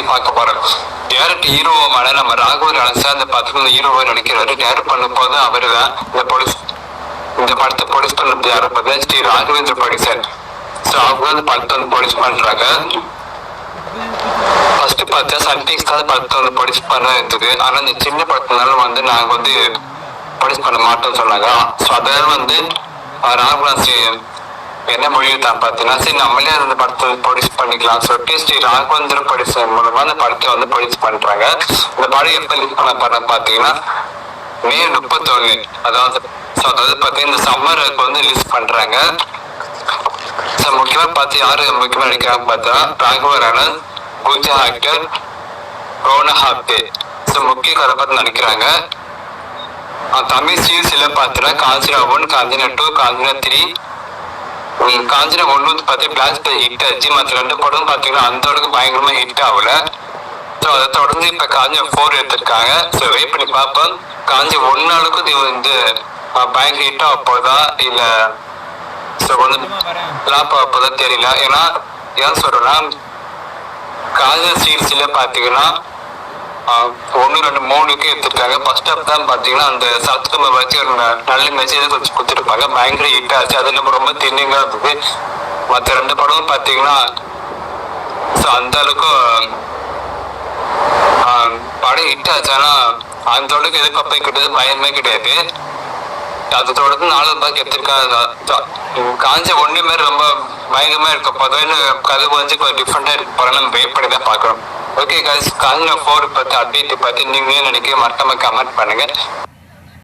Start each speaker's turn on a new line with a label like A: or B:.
A: பத்தி பார்க்க போறோம். டேரக்ட் ஹீரோவான நம்ம ராகவர் அலசா அந்த படத்துல ஹீரோவை நடிக்கிறாரு. டேரக்ட் பண்ணும் போது அவரு தான் இந்த போலீஸ் இந்த படத்தை போலீஸ் பண்ணது யாரு பார்த்தா ஸ்ரீ ராகவேந்திர ப்ரொடியூசர் ஸோ அவங்க வந்து படத்தை வந்து போலீஸ் பண்றாங்க. ஃபர்ஸ்ட் பார்த்தா சன்டிக்ஸ் தான் படத்தை வந்து போலீஸ் பண்ண இருந்தது ஆனா இந்த சின்ன படத்தினால வந்து நாங்க வந்து போலீஸ் பண்ண மாட்டோம்னு சொன்னாங்க. ஸோ அதாவது வந்து ராகுலான் என்ன என்ன மொழிதான் பார்த்தீங்கன்னா சரி நம்மளே அந்த படத்தை ப்ரொடியூஸ் பண்ணிக்கலாம் சொல்லிட்டு ஸ்ரீ ராகவேந்திர ப்ரொடியூஸ் மூலமா அந்த படத்தை வந்து ப்ரொடியூஸ் பண்றாங்க. இந்த படம் எப்ப ரிலீஸ் பண்ண படம் பார்த்தீங்கன்னா மே முப்பத்தொன்னு அதாவது அதாவது பார்த்தீங்கன்னா இந்த சம்மருக்கு வந்து ரிலீஸ் பண்றாங்க. ஸோ முக்கியமா பார்த்து யாரு முக்கியமா நடிக்கிறாங்க பார்த்தா ராகவர் ஆனந்த் பூஜா ஆக்டர் ரோனா ஹாப்தே ஸோ முக்கிய கதாபாத்திரம் நடிக்கிறாங்க. தமிழ் சீரிஸ்ல பார்த்தீங்கன்னா Kanchana one Kanchana two Kanchana three Kanchana ஒன்று வந்து பார்த்தீங்கன்னா பிளாஸ்ட் ஹிட் ஆச்சு. மற்ற ரெண்டு படம் பார்த்தீங்கன்னா அந்த அளவுக்கு பயங்கரமா ஹிட் ஆகல. ஸோ அதை தொடர்ந்து இப்போ காஞ்சா ஃபோர் எடுத்திருக்காங்க. ஸோ வெயிட் பண்ணி பார்ப்போம். காஞ்சி ஒன்று அளவுக்கு இது வந்து பயங்கர ஹிட் ஆக போதா இல்லை ஸோ வந்து லாப் ஆக போதா தெரியல. ஏன்னா ஏன் சொல்கிறேன்னா காஞ்சா சீரிஸ்ல பார்த்தீங்கன்னா ஒன்று ரெண்டு மூணுக்கு எடுத்துருக்காங்க. ஃபர்ஸ்ட் ஹாஃப் தான் பார்த்தீங்கன்னா அந்த சத்துக்குள்ள வச்சு ஒரு நல்ல மெசேஜ் வச்சு கொடுத்துருப்பாங்க? பயங்கர ஹிட் ஆச்சு அது இல்லாமல் ரொம்ப தின்னிங்காக இருந்தது. மற்ற ரெண்டு படமும் பார்த்தீங்கன்னா ஸோ அந்த அளவுக்கு ஆஹ், படம் ஹிட் ஆச்சு. ஆனால் அந்த அளவுக்கு எதிர்பார்ப்பே கிடையாது பயமே கிடையாது. அதை தொடர்ந்து நாலு பாக்கு எடுத்திருக்காங்க காஞ்ச ஒண்ணு மாதிரி ரொம்ப பயங்கரமா இருக்க போதும் கதை வந்து டிஃப்ரெண்டா இருக்க. போறோம் நம்ம பயப்படி தான் பார்க்கணும். ஓகே காய்ஸ் காஞ்ச ஃபோர் பத்தி அப்டேட் பத்தி நீங்க நினைக்க மறக்காம கமெண்ட் பண்ணுங்க.